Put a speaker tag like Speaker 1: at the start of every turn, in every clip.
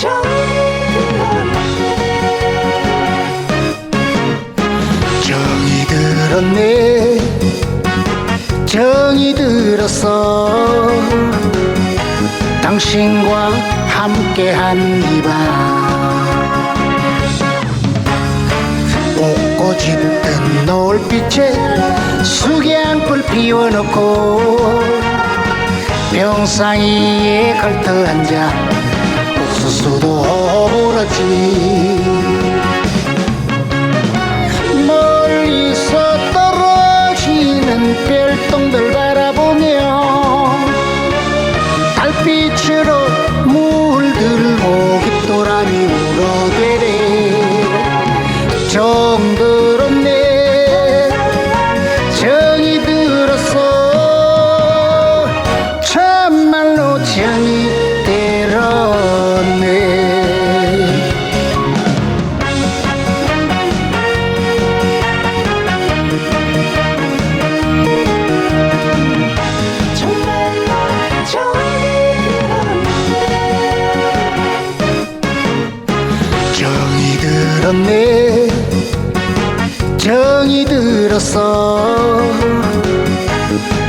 Speaker 1: 정이 들었네. 정이 들었어 당신과 함께한 이밤. 꽃꽂이 뜬 노을빛에 숙양불 피워놓고 병상 위에 걸터 앉아 you. 들었네. 정이 들었어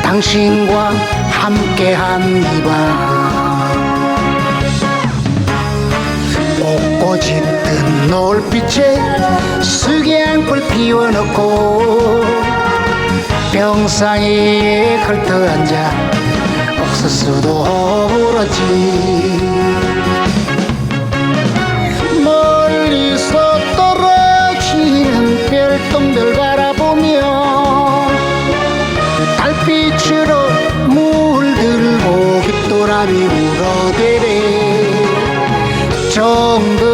Speaker 1: 당신과 함께한 이밤. 꽃꽃이 뜬 노을빛에 수경불 피워놓고 병상위에 걸터 앉아 옥수수도 오르지 나를 울어대래 정글